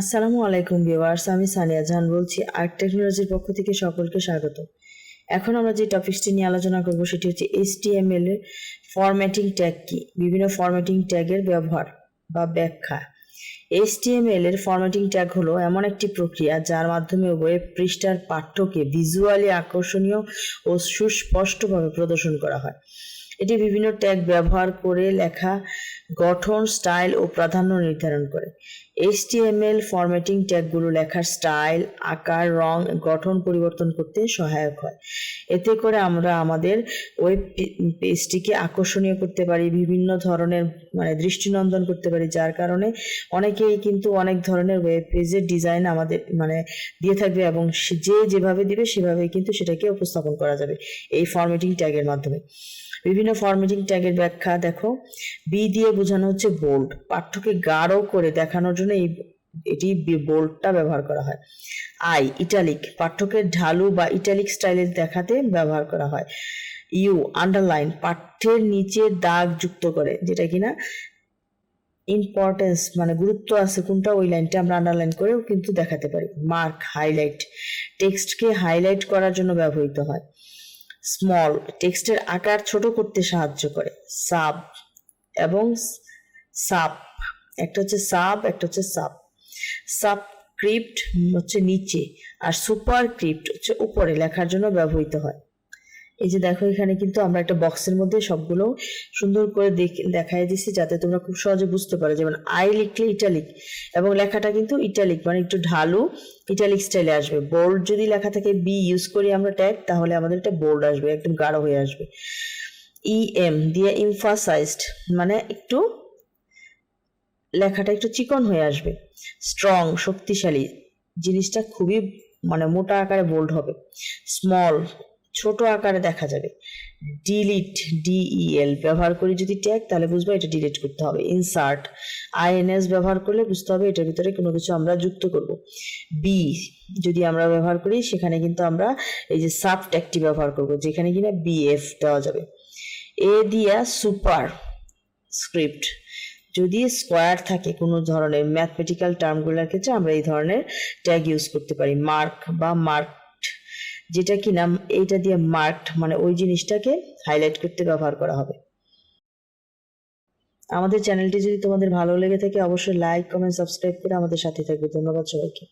আসসালামু আলাইকুম ভিউয়ার্স, আমি সানিয়া জাহান বলছি, আর্ট টেকনোলজির পক্ষ থেকে সকলকে স্বাগত। এখন আমরা যে টপিকসটি নিয়ে আলোচনা করব সেটি হচ্ছে এইচটিএমএল এর ফরম্যাটিং ট্যাগ কি? বিভিন্ন ফরম্যাটিং ট্যাগের ব্যবহার বা ব্যাখ্যা। এইচটিএমএল এর ফরম্যাটিং ট্যাগ হলো এমন একটি প্রক্রিয়া যার মাধ্যমে ওয়েব পৃষ্ঠার পাঠ্যকে ভিজুয়ালি আকর্ষণীয় ও সুস্পষ্টভাবে প্রদর্শন করা হয়। এটি বিভিন্ন ট্যাগ ব্যবহার করে লেখা গঠন স্টাইল ও প্রাধান্য নির্ধারণ করে। এইচটিএমএল ফরম্যাটিং ট্যাগগুলো লেখার স্টাইল আকার, রং, গঠন পরিবর্তন করতে সহায়ক হয়। এতে করে আমরা আমাদের ওয়েব পেজটিকে আকর্ষণীয় করতে পারি, বিভিন্ন ধরনের মানে দৃষ্টিনন্দন করতে পারি, যার কারণে অনেকেই কিন্তু অনেক ধরনের ওয়েব পেজের ডিজাইন আমাদের মানে দিয়ে থাকবে এবং যে যেভাবে দিবে সেভাবেই কিন্তু সেটাকে উপস্থাপন করা যাবে এই ফরম্যাটিং ট্যাগের মাধ্যমে। বিভিন্ন ফরম্যাটিং ট্যাগের ব্যাখ্যা দেখো। বি দিয়ে বোঝানো হচ্ছে বোল্ড পাঠ্যকে গাঢ় করে দেখানোর জন্য এই, এটি বোল্ডটা ব্যবহার করা হয়। আই, ইটালিক পাঠ্যকে ঢালু বা ইটালিক স্টাইলের দেখাতে ব্যবহার করা হয়। ইউ আন্ডারলাইন পাঠ্যের নিচে দাগ যুক্ত করে, যেটা কিনা ইম্পর্টেন্স মানে গুরুত্ব আছে, কোনটা ওই লাইনটা আমরা আন্ডারলাইন করেও কিন্তু দেখাতে পারি। মার্ক হাইলাইট টেক্সটকে হাইলাইট করার জন্য ব্যবহৃত হয়। স্মল টেক্সটের আকার ছোট করতে সাহায্য করে। সাব এবং সাব একটা হচ্ছে সাব, একটা হচ্ছে সাব। সাবস্ক্রিপ্ট হচ্ছে নিচে আর সুপার ক্রিপ্ট হচ্ছে উপরে লেখার জন্য ব্যবহৃত হয়। এই যে দেখো এখানে কিন্তু আমরা একটা বক্সের মধ্যে সবগুলো সুন্দর করে দেখ- দেখাই দিছি যাতে তোমরা খুব সহজে বুঝতে পারো। যেমন আই লিখলে ইটালিক এবং লেখাটা কিন্তু ইটালিক মানে একটু ঢালু ইটালিক স্টাইলে আসবে। বোল্ড যদি লেখা থাকে বি, ইউজ করি আমরা ট্যাগ, তাহলে আমাদের এটা বোল্ড আসবে, একদম গাঢ় হয়ে আসবে। ই এম দিয়ে ইমফাসাইজড মানে একটু লেখাটা একটু চিকন হয়ে আসবে। স্ট্রং শক্তিশালী, জিনিসটা খুবই মানে মোটা আকারে বোল্ড হবে। স্মল ছোট আকারে দেখা যাবে। ডিলিট ডিইএল ব্যবহার করে যদি ট্যাগ তাহলে বুঝব এটা ডিলিট করতে হবে। ইনসার্ট আইএনএস ব্যবহার করলে বুঝতে হবে এটার ভিতরে কোনো কিছু আমরা যুক্ত করব। বি যদি আমরা ব্যবহার করি সেখানে কিন্তু আমরা এই যে সাব ট্যাগটি ব্যবহার করব, যেখানে কিনা বিএফ দেওয়া যাবে। এ দিয়া সুপার স্ক্রিপ্ট যদি স্কোয়ার থাকে কোনো ধরনের ম্যাথমেটিক্যাল টার্মগুলোর ক্ষেত্রে আমরা এই ধরনের ট্যাগ ইউজ করতে পারি মার্ক বা মার্ক যেটা কি নাম এইটা দিয়ে মার্কড মানে ওই জিনিসটাকে হাইলাইট করতে ব্যবহার করা হবে। আমাদের চ্যানেলটি যদি তোমাদের ভালো লেগে থাকে, অবশ্যই লাইক কমেন্ট সাবস্ক্রাইব করে আমাদের সাথে থাকবে। ধন্যবাদ সবাইকে।